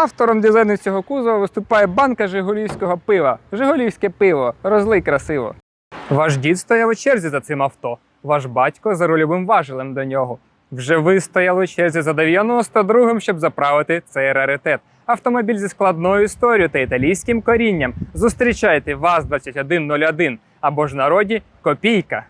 Автором дизайну цього кузова виступає банка жигулівського пива. Жигулівське пиво, розлий красиво. Ваш дід стояв у черзі за цим авто. Ваш батько за рульовим важелем до нього. Вже ви стояли у черзі за 92-м, щоб заправити цей раритет. Автомобіль зі складною історією та італійським корінням. Зустрічайте ВАЗ-2101 або ж народі Копійка.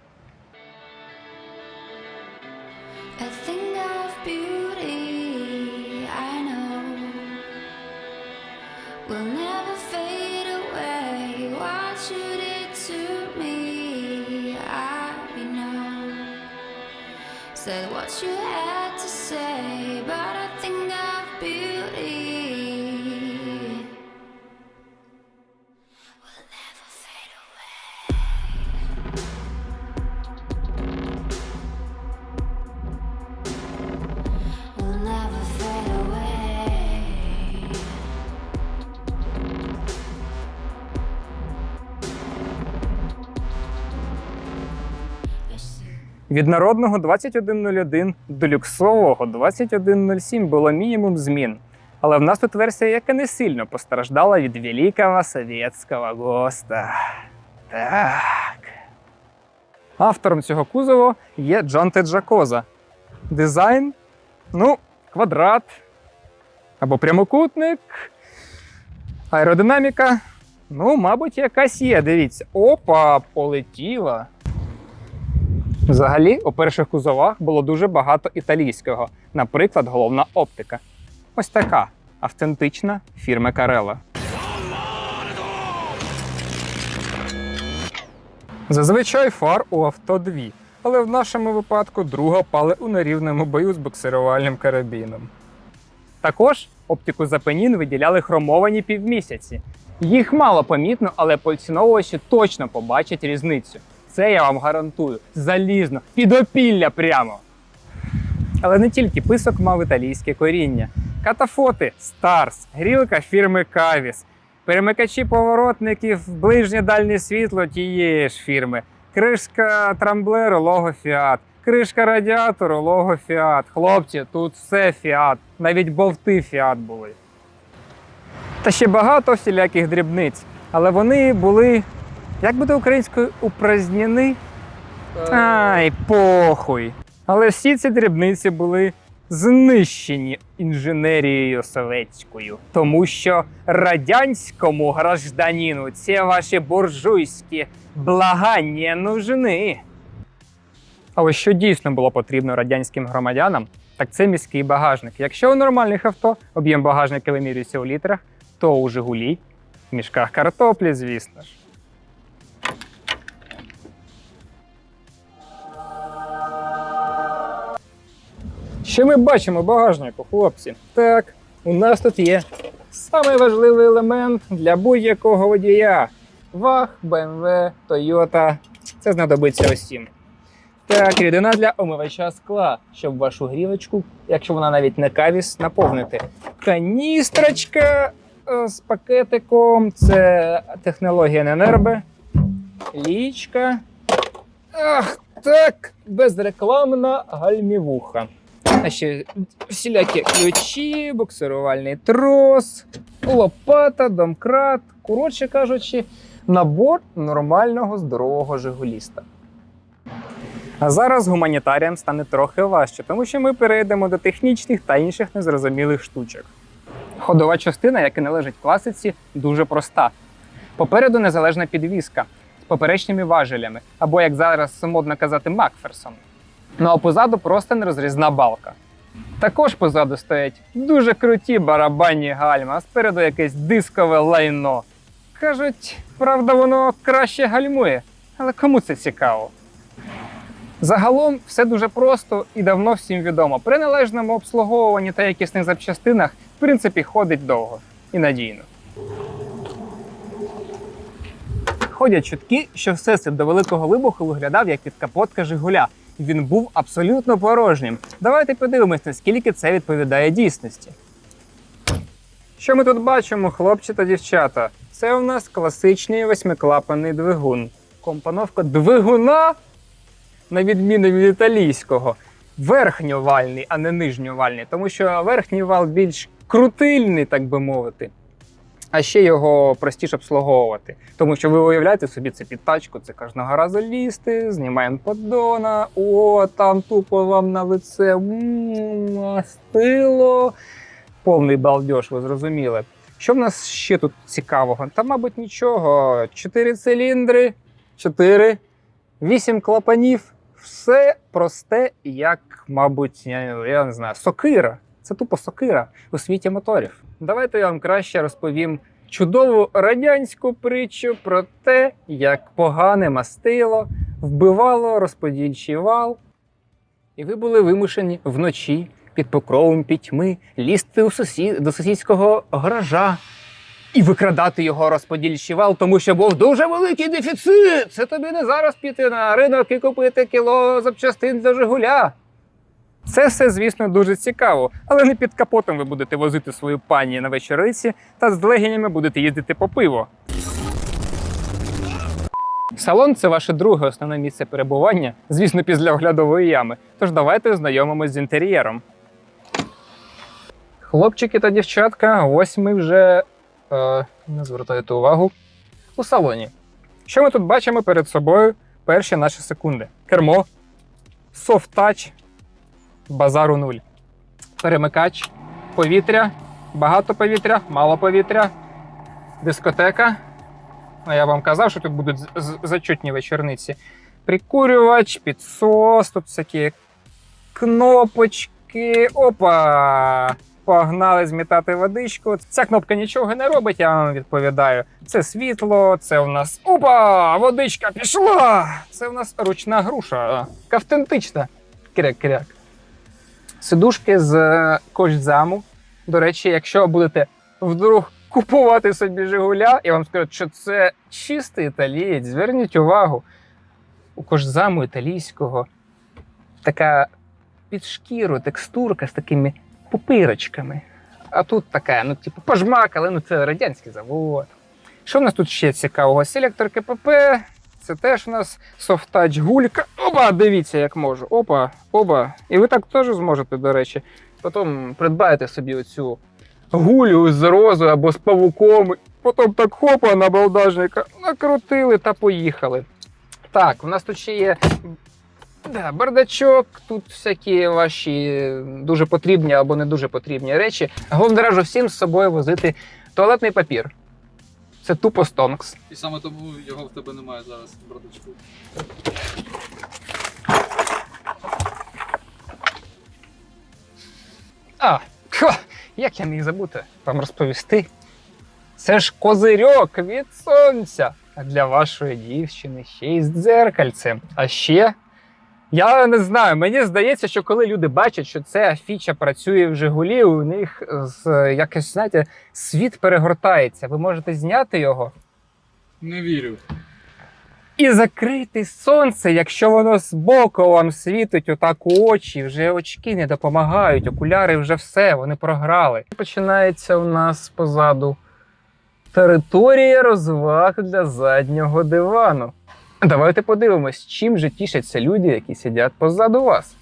What you had to say, Від народного 2101 до люксового 2107 було мінімум змін. Але в нас тут версія, яка не сильно постраждала від великого совєтського ГОСТа. Так. Автором цього кузову є Джон Теджакоза. Дизайн ну, квадрат або прямокутник. Аеродинаміка. Ну, мабуть, якась є. Дивіться. Опа, полетіла. Взагалі, у перших кузовах було дуже багато італійського, наприклад, головна оптика. Ось така автентична фірми Карела. Зазвичай фар у авто дві, але в нашому випадку друга пали у нерівному бою з буксирувальним карабіном. Також оптику запенін виділяли хромовані півмісяці. Їх мало помітно, але поціновувачі точно побачать різницю. Це я вам гарантую. Залізно, під опілля прямо. Але не тільки писок мав італійське коріння. Катафоти Старс, грілка фірми Кавіс, перемикачі поворотників, ближнє дальнє світло тієї ж фірми, кришка трамблеру лого Фіат, кришка радіатору лого Фіат. Хлопці, тут все Фіат, навіть бовти Фіат були. Та ще багато всіляких дрібниць, але вони були, як буде українською, упразднені. Ай, похуй. Але всі ці дрібниці були знищені інженерією совєтською, тому що радянському гражданину ці ваші буржуйські благання нужны. Але що дійсно було потрібно радянським громадянам, так це міський багажник. Якщо у нормальних авто об'єм багажника вимірюється у літрах, то у Жигулі в мішках картоплі, звісно ж. Що ми бачимо багажнику, хлопці? Так, у нас тут є самий важливий елемент для будь-якого водія. ВАГ, BMW, Toyota. Це знадобиться усім. Так, рідина для омивача скла, щоб вашу грілочку, якщо вона навіть не кавіс, наповнити. Каністрочка е, з пакетиком. Це технологія Ненербе. Лічка. Ах, так, безрекламна гальмівуха. Ще всілякі ключі, буксирувальний трос, лопата, домкрат. Коротше кажучи, набор нормального здорового жигуліста. А зараз гуманітаріям стане трохи важче, тому що ми перейдемо до технічних та інших незрозумілих штучок. Ходова частина, яка належить класиці, дуже проста. Попереду незалежна підвіска з поперечними важелями, або, як зараз модно казати, Макферсон. Ну а позаду просто нерозрізна балка. Також позаду стоять дуже круті барабанні гальма, а спереду якесь дискове лайно. Кажуть, правда, воно краще гальмує, але кому це цікаво? Загалом все дуже просто і давно всім відомо. При належному обслуговуванні та якісних запчастинах, в принципі, ходить довго і надійно. Ходять чутки, що всесвіт до великого вибуху виглядав як підкапотка Жигуля. Він був абсолютно порожнім. Давайте подивимось, наскільки це відповідає дійсності. Що ми тут бачимо, хлопці та дівчата? Це у нас класичний восьмиклапаний двигун. Компоновка двигуна, на відміну від італійського, верхньовальний, а не нижньовальний, тому що верхній вал більш крутильний, так би мовити. А ще його простіше обслуговувати. Тому що ви уявляєте собі це під тачку, це кожного разу лізти, знімаємо поддона, о, там тупо вам на лице м, мастило. Повний балдеж, ви зрозуміли. Що в нас ще тут цікавого? Та, мабуть, нічого. Чотири циліндри, чотири, вісім клапанів. Все просте, як, мабуть, я, я не знаю, сокира. Це тупо сокира у світі моторів. Давайте я вам краще розповім чудову радянську притчу про те, як погане мастило вбивало розподільчий вал, і ви були вимушені вночі під покровом пітьми лізти у сусід... до сусідського гаража і викрадати його розподільчий вал, тому що був дуже великий дефіцит. Це тобі не зараз піти на ринок і купити кіло запчастин для Жигуля. Це все, звісно, дуже цікаво, але не під капотом ви будете возити свою пані на вечориці та з легенями будете їздити по пиво. Салон це ваше друге основне місце перебування, звісно, після оглядової ями. Тож давайте ознайомимось з інтер'єром. Хлопчики та дівчатка, ось ми вже е, не звертайте увагу у салоні. Що ми тут бачимо перед собою перші наші секунди? Кермо, софт-тач, базару нуль. Перемикач, повітря, багато повітря, мало повітря, дискотека. А я вам казав, що тут будуть зачутні вечорниці. Прикурювач, підсос, тут всякі кнопочки. Опа! Погнали змітати водичку. Ця кнопка нічого не робить, я вам відповідаю. Це світло, це у нас. Опа! Водичка пішла! Це у нас ручна груша. Автентична. Кряк-кряк. Сидушки з е, кожзаму. До речі, якщо будете вдруг купувати собі Жигуля, я вам скажу, що це чистий італієць. Зверніть увагу. У кожзаму італійського така під шкіру текстурка з такими пупирочками. А тут така, ну, типу, пожмак, але ну це радянський завод. Що в нас тут ще цікавого? Селектор КПП. Це теж у нас софтач гулька. Опа, дивіться, як можу. Опа, опа. І ви так теж зможете, до речі. Потім придбаєте собі оцю гулю з розою або з павуком. Потім так хопа на балдажника накрутили та поїхали. Так, у нас тут ще є да, бардачок, тут всякі ваші дуже потрібні або не дуже потрібні речі. Головне раджу всім з собою возити туалетний папір. Це тупо стонкс. І саме тому його в тебе немає зараз, браточку. А, ха, як я міг забути вам розповісти? Це ж козирьок від сонця. А для вашої дівчини ще й з дзеркальцем. А ще. Я не знаю, мені здається, що коли люди бачать, що ця фіча працює в Жигулі, у них з якось, знаєте, світ перегортається. Ви можете зняти його Не вірю. і закрити сонце, якщо воно збоку вам світить отак у очі, вже очки не допомагають, окуляри вже все, вони програли. Починається у нас позаду територія розваг для заднього дивану. Давайте подивимось, чим же тішаться люди, які сидять позаду вас.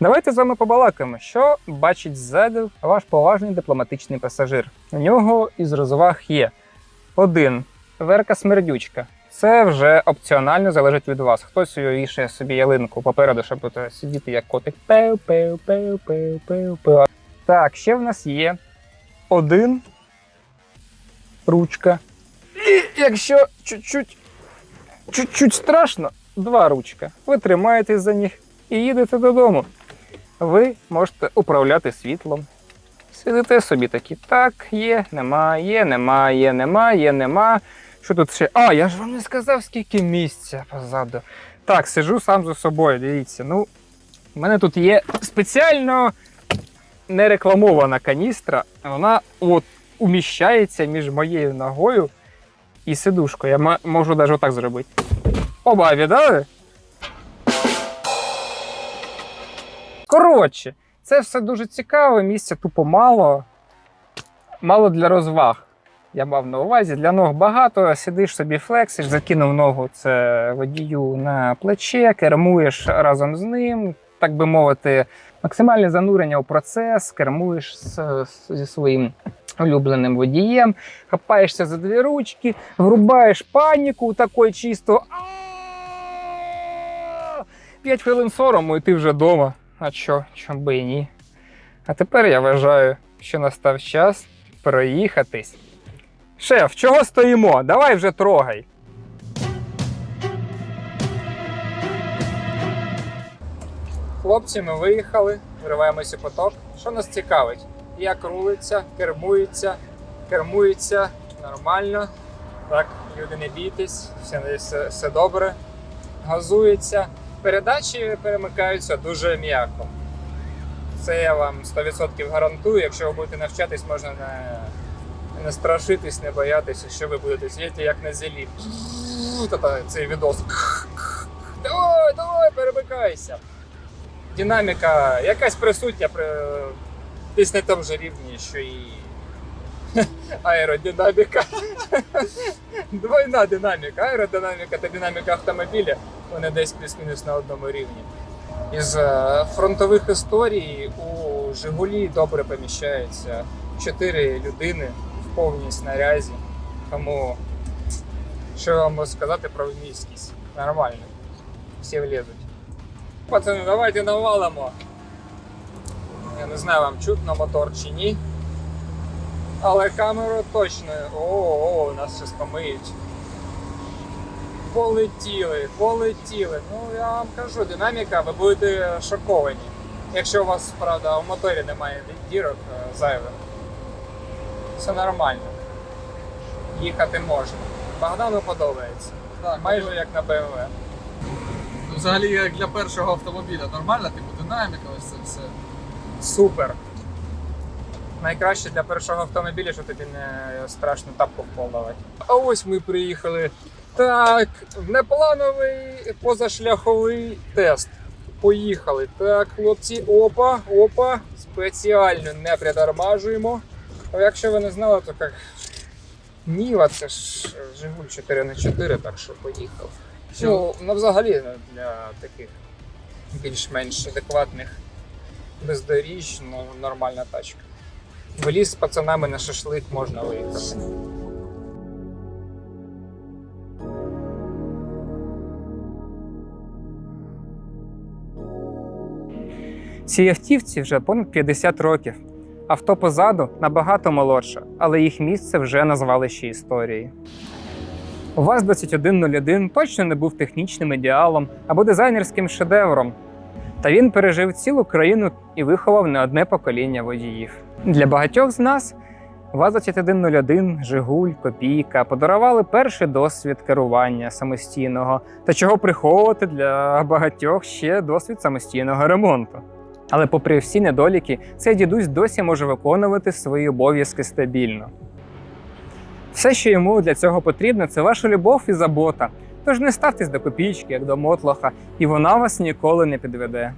Давайте з вами побалакаємо, що бачить ззаду ваш поважний дипломатичний пасажир. У нього із розваг є один верка смердючка. Це вже опціонально залежить від вас. Хтось вішає собі ялинку попереду, щоб сидіти як котик. Пеу, пеу, пеу, пеу, пеу, пеу. Так, ще в нас є один ручка. І якщо чуть-чуть, чуть-чуть страшно, два ручка. Ви тримаєтесь за них і їдете додому. Ви можете управляти світлом. Сидите собі такі, так, є, нема, є, нема, є, нема, є, нема. Що тут ще? А, я ж вам не сказав, скільки місця позаду. Так, сижу сам за собою, дивіться. Ну, в мене тут є спеціально не рекламована каністра. Вона от уміщається між моєю ногою і сидушкою. Я можу навіть отак зробити. Оба віддали? Коротше, це все дуже цікаво, місця тупо мало. Мало для розваг. Я мав на увазі, для ног багато, сидиш собі флексиш, закинув ногу це водію на плече, кермуєш разом з ним, так би мовити, максимальне занурення у процес, кермуєш з, зі своїм улюбленим водієм, хапаєшся за дві ручки, врубаєш паніку такої чисто. «А-а-а!» П'ять хвилин сорому, і ти вже вдома. А що, чом би і ні? А тепер я вважаю, що настав час проїхатись. Шеф, чого стоїмо? Давай вже трогай. Хлопці, ми виїхали, вириваємося поток. Що нас цікавить? Як рулиться, кермується, кермується нормально. Так, люди не бійтесь, все, все, все добре. Газується. Передачі перемикаються дуже м'яко. Це я вам 100% гарантую. Якщо ви будете навчатись, можна не, не страшитись, не боятися, що ви будете сидіти як на зелі. Цей відос. Давай, давай, перемикайся. Динаміка якась присутня при десь на тому ж рівні, що і аеродинаміка. Двойна динаміка. Аеродинаміка та динаміка автомобіля. Вони десь плюс-мінус на одному рівні. Із е, фронтових історій у Жигулі добре поміщаються чотири людини в повній снарязі. Тому що я вам можу сказати про вмісткість? Нормально. Всі влізуть. Пацани, давайте навалимо. Я не знаю, вам чутно мотор чи ні. Але камеру точно. О, о, нас щось помиють. Полетіли, полетіли. Ну я вам кажу, динаміка, ви будете шоковані. Якщо у вас, правда, в моторі немає дірок е, зайвих. Все нормально. Їхати можна. Богдану подобається. Так, Майже як на BMW. ну, взагалі як для першого автомобіля нормально, типу динаміка, ось це все. Супер. Найкраще для першого автомобіля, що тобі не страшно тапку вколдувати. А ось ми приїхали. Так, неплановий позашляховий тест. Поїхали. Так, хлопці, опа, опа. Спеціально не притормажуємо. А якщо ви не знали, то як Ніва це ж Жигуль 4 на 4 так що поїхав. Ну, ну, взагалі для таких більш-менш адекватних бездоріж, ну, нормальна тачка. В з пацанами на шашлик можна виїхати. Цій автівці вже понад 50 років. Авто позаду набагато молодше, але їх місце вже назвали ще історією. УАЗ-2101 точно не був технічним ідеалом або дизайнерським шедевром, та він пережив цілу країну і виховав не одне покоління водіїв. Для багатьох з нас ВАЗ-2101, Жигуль, Копійка подарували перший досвід керування самостійного та чого приховувати для багатьох ще досвід самостійного ремонту. Але, попри всі недоліки, цей дідусь досі може виконувати свої обов'язки стабільно. Все, що йому для цього потрібно, це ваша любов і забота. Тож не ставтесь до копійки, як до мотлоха, і вона вас ніколи не підведе.